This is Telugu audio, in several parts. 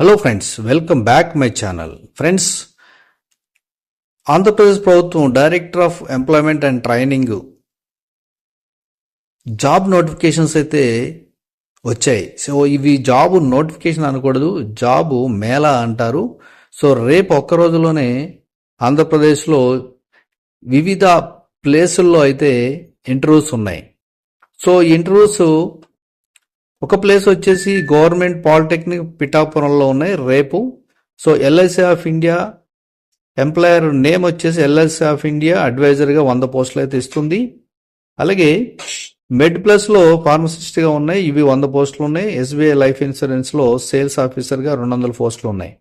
Hello friends welcome back my channel friends Andhra Pradesh ప్రభుత్వం director of employment and training job notifications అయితే వచ్చాయి. సో ఇవి జాబ్ నోటిఫికేషన్ అనకూడదు. జాబ్ మేళా అంటారు. సో రేపు ఒక్క రోజులోనే ఆంధ్రప్రదేశ్లో వివిధ ప్లేసుల్లో అయితే ఇంటర్వ్యూస్ ఉన్నాయి. సో ఇంటర్వ్యూస్ ఒక ప్లేస్ వచ్చేసి గవర్నమెంట్ పాలిటెక్నిక్ పిఠాపురంలో ఉన్నాయి. రేపు. So LIC of India employer name వచ్చేసి ఎల్ఐసి ఆఫ్ ఇండియా అడ్వైజర్గా వంద పోస్టులు అయితే ఇస్తుంది. అలాగే మెడ్ ప్లస్లో ఫార్మసిస్ట్గా ఉన్నాయి. ఇవి వంద పోస్టులు ఉన్నాయి. ఎస్బీఐ లైఫ్ ఇన్సూరెన్స్లో సేల్స్ ఆఫీసర్గా రెండు వందల పోస్టులు ఉన్నాయి.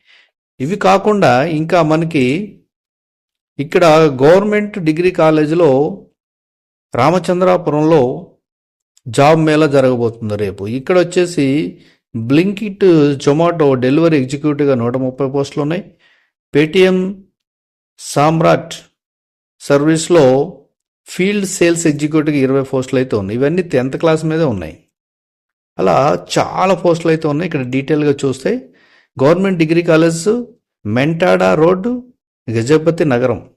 ఇవి కాకుండా ఇంకా మనకి ఇక్కడ గవర్నమెంట్ డిగ్రీ కాలేజీలో రామచంద్రాపురంలో జాబ్ మేళా జరగబోతుంది రేపు. ఇక్కడ వచ్చేసి బ్లింకిట్ జొమాటో డెలివరీ ఎగ్జిక్యూటివ్గా నూట ముప్పై పోస్టులు ఉన్నాయి. పేటిఎం సామ్రాట్ సర్వీస్లో ఫీల్డ్ సేల్స్ ఎగ్జిక్యూటివ్గా ఇరవై పోస్టులు అయితే ఉన్నాయి. ఇవన్నీ టెన్త్ క్లాస్ మీదే ఉన్నాయి. అలా చాలా పోస్టులు అయితే ఉన్నాయి. ఇక్కడ డీటెయిల్గా చూస్తే government degree college Mentada road Gajapathinagaram.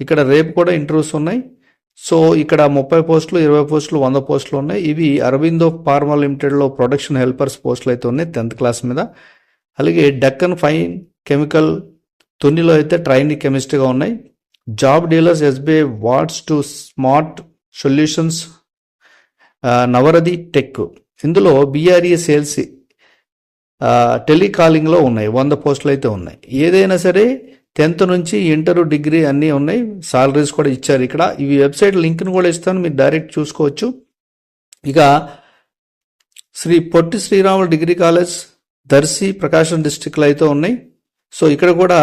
ఇక్కడ రేపు కూడా ఇంటర్వ్యూస్ ఉన్నాయి. సో ఇక్కడ ముప్పై పోస్టులు ఇరవై పోస్టులు వంద పోస్టులు ఉన్నాయి. ఇవి అరవిందో ఫార్మా లిమిటెడ్లో ప్రొడక్షన్ హెల్పర్స్ పోస్టులు అయితే ఉన్నాయి టెన్త్ క్లాస్ మీద. అలాగే డక్కన్ ఫైన్ కెమికల్ తునిలో అయితే ట్రైనింగ్ కెమిస్ట్రీగా ఉన్నాయి. Job dealers SBI watts to smart solutions నవరది tech. ఇందులో బీఆర్ఈ సేల్స్ టెలికాలింగ్లో ఉన్నాయి వంద పోస్టులు అయితే ఉన్నాయి. ఏదైనా సరే టెన్త్ నుంచి ఇంటర్ డిగ్రీ అన్నీ ఉన్నాయి. సాలరీస్ కూడా ఇచ్చారు ఇక్కడ. ఈ వెబ్సైట్ లింక్ను కూడా ఇస్తాను. మీరు డైరెక్ట్ చూసుకోవచ్చు. ఇక శ్రీ పొట్టి శ్రీరాములు డిగ్రీ కాలేజ్ దర్శి ప్రకాశం డిస్టిక్లో అయితే ఉన్నాయి. సో ఇక్కడ కూడా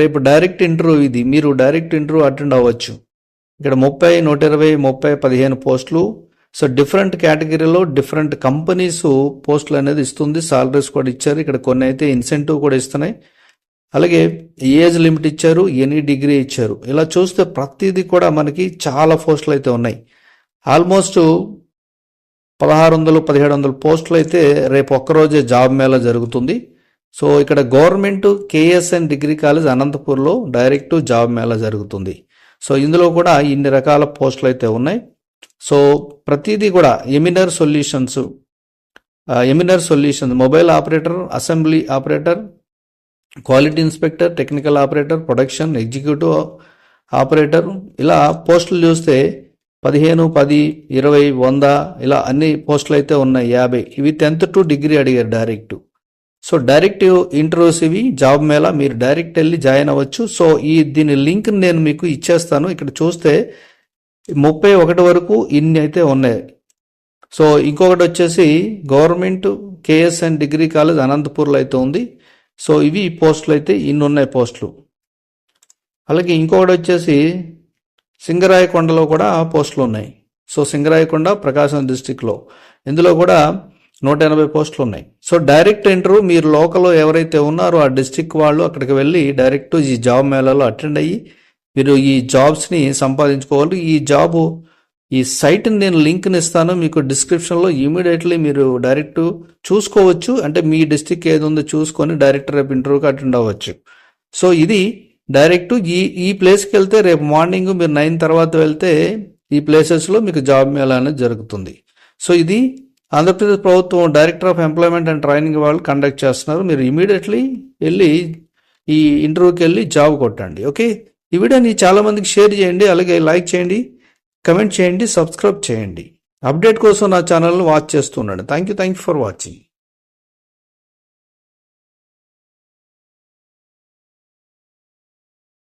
రేపు డైరెక్ట్ ఇంటర్వ్యూ ఇది. మీరు డైరెక్ట్ ఇంటర్వ్యూ అటెండ్ అవ్వచ్చు. ఇక్కడ ముప్పై నూట ఇరవై ముప్పై పదిహేను పోస్టులు. సో డిఫరెంట్ కేటగిరీలో డిఫరెంట్ కంపెనీస్ పోస్టులు అనేది ఇస్తుంది. సాలరీస్ కూడా ఇచ్చారు. ఇక్కడ కొన్ని అయితే ఇన్సెంటివ్ కూడా ఇస్తున్నాయి. అలాగే ఏజ్ లిమిట్ ఇచ్చారు ఎనీ డిగ్రీ ఇచ్చారు. ఇలా చూస్తే ప్రతిదీ కూడా మనకి చాలా పోస్టులు అయితే ఉన్నాయి. ఆల్మోస్ట్ పదహారు వందలు పదిహేడు వందల పోస్టులు అయితే రేపు ఒక్కరోజే జాబ్ మేళా జరుగుతుంది. సో ఇక్కడ గవర్నమెంట్ కేఎస్ఎన్ డిగ్రీ కాలేజ్ అనంతపూర్లో డైరెక్ట్ జాబ్ మేళా జరుగుతుంది. సో ఇందులో కూడా ఇన్ని రకాల పోస్టులు అయితే ఉన్నాయి. సో ప్రతిదీ కూడా ఎమినర్ solutions ఎమినర్ solutions mobile operator assembly operator quality inspector technical operator production executive operator ఇలా పోస్టులు చూస్తే పదిహేను పది ఇరవై వంద ఇలా అన్ని పోస్టులు అయితే ఉన్నాయి యాభై. ఇవి టెన్త్ టు డిగ్రీ అడిగారు డైరెక్ట్. సో డైరెక్ట్ ఇంటర్వ్యూస్ ఇవి జాబ్ మేళ మీరు డైరెక్ట్ వెళ్ళి జాయిన్ అవ్వచ్చు. సో ఈ దీని లింక్ నేను మీకు ఇచ్చేస్తాను. ఇక్కడ చూస్తే ముప్పై ఒకటి వరకు ఇన్ని అయితే ఉన్నాయి. సో ఇంకొకటి వచ్చేసి గవర్నమెంట్ కేఎస్ఎన్ డిగ్రీ కాలేజ్ అనంతపూర్లో అయితే ఉంది. సో ఇవి పోస్టులు అయితే ఇన్ని ఉన్నాయి పోస్టులు. అలాగే ఇంకొకటి వచ్చేసి సింగరాయకొండలో కూడా పోస్టులు ఉన్నాయి సో సింగరాయకొండ ప్రకాశం డిస్టిక్లో ఇందులో కూడా నూట ఎనభై పోస్టులు ఉన్నాయి సో డైరెక్ట్ ఇంటర్వ్యూ మీరు లోకల్లో ఎవరైతే ఉన్నారో ఆ డిస్టిక్ వాళ్ళు అక్కడికి వెళ్ళి డైరెక్ట్ ఈ జాబ్ మేళాలో అటెండ్ అయ్యి మీరు ఈ జాబ్స్ని సంపాదించుకోవాలి. ఈ జాబ్ ఈ సైట్ని నేను లింక్ని ఇస్తాను. మీకు డిస్క్రిప్షన్లో ఇమీడియట్లీ మీరు డైరెక్ట్ చూసుకోవచ్చు. అంటే మీ డిస్టిక్ ఏది ఉందో చూసుకొని డైరెక్ట్ రేపు ఇంటర్వ్యూకి అటెండ్ అవ్వచ్చు. సో ఇది డైరెక్ట్ ఈ ఈ ప్లేస్కి వెళ్తే రేపు మార్నింగ్ మీరు నైన్ తర్వాత వెళ్తే ఈ ప్లేసెస్లో మీకు జాబ్ మేళ అనేది జరుగుతుంది. సో ఇది ఆంధ్రప్రదేశ్ ప్రభుత్వం director of employment and training వాళ్ళు కండక్ట్ చేస్తున్నారు. మీరు ఇమీడియట్లీ వెళ్ళి ఈ ఇంటర్వ్యూకి వెళ్ళి జాబ్ కొట్టండి. ఓకే? ఈ వీడియోని చాలామందికి షేర్ చేయండి. అలాగే లైక్ చేయండి. కమెంట్ చేయండి సబ్స్క్రైబ్ చేయండి. అప్డేట్ కోసం నా ఛానల్ని వాచ్ చేస్తున్నాడు thank you thank you for watching